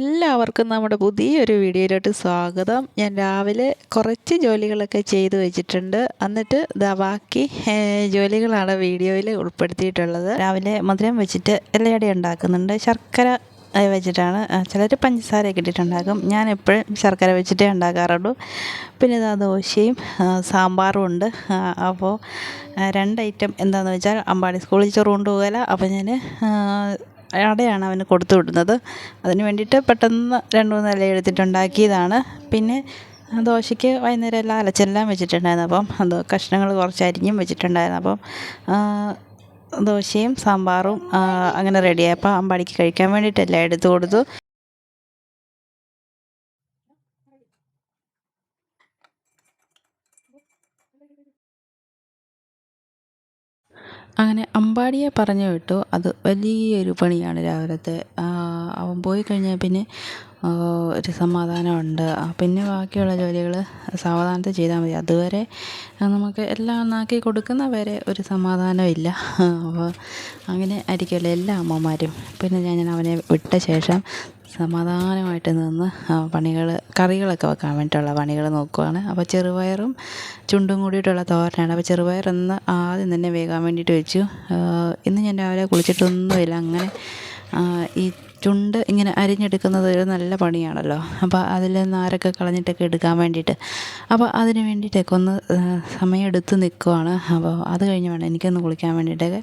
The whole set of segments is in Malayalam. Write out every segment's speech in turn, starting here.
എല്ലാവർക്കും നമ്മുടെ പുതിയൊരു വീഡിയോയിലോട്ട് സ്വാഗതം. ഞാൻ രാവിലെ കുറച്ച് ജോലികളൊക്കെ ചെയ്തു വെച്ചിട്ടുണ്ട്. എന്നിട്ട് ബാക്കി ജോലികളാണ് വീഡിയോയിൽ ഉൾപ്പെടുത്തിയിട്ടുള്ളത്. രാവിലെ മധുരം വെച്ചിട്ട് ഇലയട ഉണ്ടാക്കുന്നുണ്ട്. ശർക്കര വെച്ചിട്ടാണ്. ചിലർ പഞ്ചസാരയൊക്കെ ഇട്ടിട്ടുണ്ടാക്കും. ഞാൻ എപ്പോഴും ശർക്കര വെച്ചിട്ടേ ഉണ്ടാക്കാറുള്ളൂ. പിന്നെ ഇതാ ദോശയും സാമ്പാറും ഉണ്ട്. അപ്പോൾ രണ്ട് ഐറ്റം എന്താണെന്ന് വെച്ചാൽ അമ്പാടി സ്കൂളിൽ ചോറ് കൊണ്ടുപോകല അപ്പോൾ ഞാൻ അടയാണ് അവന് കൊടുത്തു വിടുന്നത്. അതിന് വേണ്ടിയിട്ട് പെട്ടെന്ന് രണ്ട് മൂന്ന് ഇല എടുത്തിട്ടുണ്ടാക്കിയതാണ്. പിന്നെ ദോശയ്ക്ക് വൈകുന്നേരം എല്ലാം അലച്ചെല്ലാം വെച്ചിട്ടുണ്ടായിരുന്നു. അപ്പം അത് കഷ്ണങ്ങൾ കുറച്ച് അരിഞ്ഞും വെച്ചിട്ടുണ്ടായിരുന്നു. അപ്പം ദോശയും സാമ്പാറും അങ്ങനെ റെഡിയായി അപ്പം അമ്പാടിക്ക് കഴിക്കാൻ വേണ്ടിയിട്ടെല്ലാം എടുത്തു കൊടുത്തു. അങ്ങനെ അമ്പാടിയെ പറഞ്ഞു വിട്ടു. അത് വലിയൊരു പണിയാണ് രാവിലത്തെ. അവൻ പോയി കഴിഞ്ഞാൽ പിന്നെ ഒരു സമാധാനമുണ്ട്. പിന്നെ ബാക്കിയുള്ള ജോലികൾ സാവധാനത്തിൽ ചെയ്താൽ മതി. അതുവരെ നമുക്ക് എല്ലാം ഒന്നാക്കി കൊടുക്കുന്ന വരെ ഒരു സമാധാനമില്ല. അപ്പോൾ അങ്ങനെ ആയിരിക്കുമല്ലോ എല്ലാ അമ്മമാരും. പിന്നെ ഞാൻ അവനെ വിട്ട ശേഷം സമാധാനമായിട്ട് നിന്ന് പണികൾ കറികളൊക്കെ വെക്കാൻ വേണ്ടിയിട്ടുള്ള പണികൾ നോക്കുവാണ്. അപ്പോൾ ചെറുപയറും ചുണ്ടും കൂടിയിട്ടുള്ള തോരനാണ്. അപ്പോൾ ചെറുപയറൊന്ന് ആദ്യം തന്നെ വേകാൻ വേണ്ടിയിട്ട് വെച്ചു. ഇന്ന് ഞാൻ രാവിലെ കുളിച്ചിട്ടൊന്നുമില്ല. അങ്ങനെ ഈ ചുണ്ട് ഇങ്ങനെ അരിഞ്ഞെടുക്കുന്നത് ഒരു നല്ല പണിയാണല്ലോ. അപ്പോൾ അതിൽ നാരൊക്കെ കളഞ്ഞിട്ടൊക്കെ എടുക്കാൻ വേണ്ടിയിട്ട്. അപ്പോൾ അതിന് വേണ്ടിയിട്ടൊക്കെ ഒന്ന് സമയമെടുത്ത് നിൽക്കുവാണ്. അപ്പോൾ അത് കഴിഞ്ഞ് വേണം എനിക്കൊന്ന് കുളിക്കാൻ വേണ്ടിയിട്ടൊക്കെ.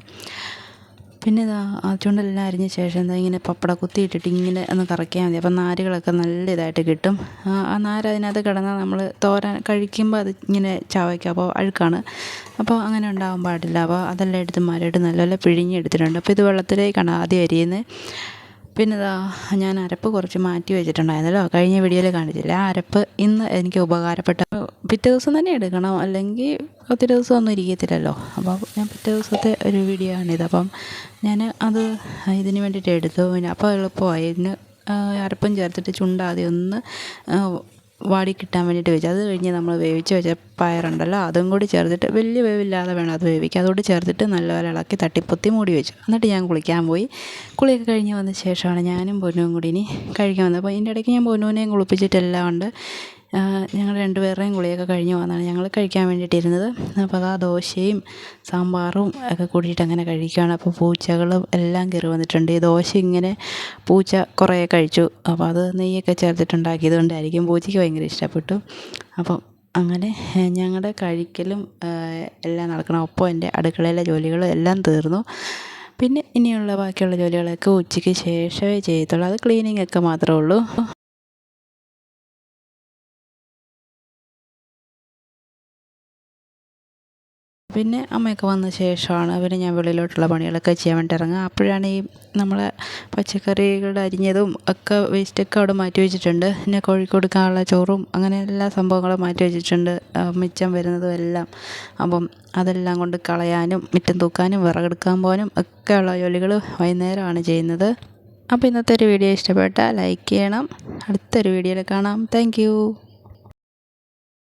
പിന്നെ ഇതാ ചുണ്ടെല്ലാം അരിഞ്ഞ ശേഷം എന്താ ഇങ്ങനെ പപ്പട കുത്തിയിട്ടിട്ട് ഇങ്ങനെ ഒന്ന് കറക്കിയാൽ മതി. അപ്പം നാരുകളൊക്കെ നല്ല ഇതായിട്ട് കിട്ടും. ആ നാര് അതിനകത്ത് കിടന്നാൽ നമ്മൾ തോര കഴിക്കുമ്പോൾ അത് ഇങ്ങനെ ചവയ്ക്കും. അപ്പോൾ അഴുക്കാണ്. അപ്പോൾ അങ്ങനെ ഉണ്ടാകാൻ പാടില്ല. അപ്പോൾ അതെല്ലാം എടുത്ത് മരമായിട്ട് നല്ലപോലെ പിഴിഞ്ഞെടുത്തിട്ടുണ്ട്. അപ്പോൾ ഇത് വെള്ളത്തിലേക്കാണ് ആദ്യം അരിയുന്നത് പിന്നെ ഇതാ ഞാൻ അരപ്പ് കുറച്ച് മാറ്റി വെച്ചിട്ടുണ്ടായിരുന്നല്ലോ. കഴിഞ്ഞ വീഡിയോയിൽ കാണിച്ചില്ല? ആ അരപ്പ് ഇന്ന് എനിക്ക് ഉപകാരപ്പെട്ട പിറ്റേ ദിവസം തന്നെ എടുക്കണം. അല്ലെങ്കിൽ ഒത്തിരി ദിവസമൊന്നും ഇരിക്കത്തില്ലല്ലോ. അപ്പോൾ ഞാൻ പിറ്റേ ദിവസത്തെ ഒരു വീഡിയോ ആണിത്. അപ്പം ഞാൻ അത് ഇതിന് വേണ്ടിയിട്ട് എടുത്തു. പിന്നെ അപ്പോൾ എളുപ്പമായി. ഇതിന് അരപ്പം ചേർത്തിട്ട് ചുണ്ടാതെ ഒന്ന് വാടി കിട്ടാൻ വേണ്ടിയിട്ട് വെച്ചു. അത് കഴിഞ്ഞ് നമ്മൾ വേവിച്ച് വെച്ച പയറുണ്ടല്ലോ അതും കൂടി ചേർത്തിട്ട് വലിയ വേവില്ലാതെ വേണം അത് വേവിക്കുക അതുകൂടി ചേർത്തിട്ട് നല്ലപോലെ ഇളക്കി തട്ടിപ്പൊത്തി മൂടി വെച്ചു. എന്നിട്ട് ഞാൻ കുളിക്കാൻ പോയി. കുളിയൊക്കെ കഴിഞ്ഞ് വന്ന ശേഷമാണ് ഞാനും പൊന്നുവും കൂടി ഇനി കഴിക്കാൻ വന്നത്. അപ്പോൾ ഇതിന്റെ ഇടയ്ക്ക് ഞാൻ പൊന്നുവിനെയും കുളിപ്പിച്ചിട്ടെല്ലാം ഉണ്ട്. ഞങ്ങൾ രണ്ടുപേരുടെയും കുളിയൊക്കെ കഴിഞ്ഞു വന്നതാണ് ഞങ്ങൾ കഴിക്കാൻ വേണ്ടിയിട്ടിരുന്നത്. അപ്പോൾ ആ ദോശയും സാമ്പാറും ഒക്കെ കൂടിയിട്ട് അങ്ങനെ കഴിക്കുകയാണ്. അപ്പോൾ പൂച്ചകളും എല്ലാം കയറി വന്നിട്ടുണ്ട്. ഈ ദോശ ഇങ്ങനെ പൂച്ച കുറേ കഴിച്ചു. അപ്പോൾ അത് നെയ്യൊക്കെ ചേർത്തിട്ടുണ്ടാക്കിയത് കൊണ്ടായിരിക്കും പൂച്ചയ്ക്ക് ഭയങ്കര ഇഷ്ടപ്പെട്ടു. അപ്പം അങ്ങനെ ഞങ്ങളുടെ കഴിക്കലും എല്ലാം നടക്കണം. ഒപ്പം എന്റെ അടുക്കളയിലെ ജോലികളും എല്ലാം തീർന്നു. പിന്നെ ഇനിയുള്ള ബാക്കിയുള്ള ജോലികളൊക്കെ ഉച്ചയ്ക്ക് ശേഷമേ ചെയ്യത്തുള്ളൂ. അത് ക്ലീനിങ്ങൊക്കെ മാത്രമേ ഉള്ളൂ. പിന്നെ അമ്മയൊക്കെ വന്ന ശേഷമാണ് പിന്നെ ഞാൻ വെളിയിലോട്ടുള്ള പണികളൊക്കെ ചെയ്യാൻ വേണ്ടി ഇറങ്ങുക. അപ്പോഴാണ് ഈ നമ്മളെ പച്ചക്കറികൾ അരിഞ്ഞതും ഒക്കെ വേസ്റ്റൊക്കെ അവിടെ മാറ്റി വെച്ചിട്ടുണ്ട്. പിന്നെ കോഴിക്ക് കൊടുക്കാനുള്ള ചോറും അങ്ങനെ എല്ലാ സംഭവങ്ങളും മാറ്റി വെച്ചിട്ടുണ്ട്. മിച്ചം വരുന്നതും എല്ലാം. അപ്പം അതെല്ലാം കൊണ്ട് കളയാനും മിറ്റം തൂക്കാനും വിറകെടുക്കാൻ പോകാനും ഒക്കെയുള്ള ജോലികൾ വൈകുന്നേരമാണ് ചെയ്യുന്നത്. അപ്പോൾ ഇന്നത്തെ ഒരു വീഡിയോ ഇഷ്ടപ്പെട്ടാൽ ലൈക്ക് ചെയ്യണം. അടുത്തൊരു വീഡിയോയിൽ കാണാം. താങ്ക്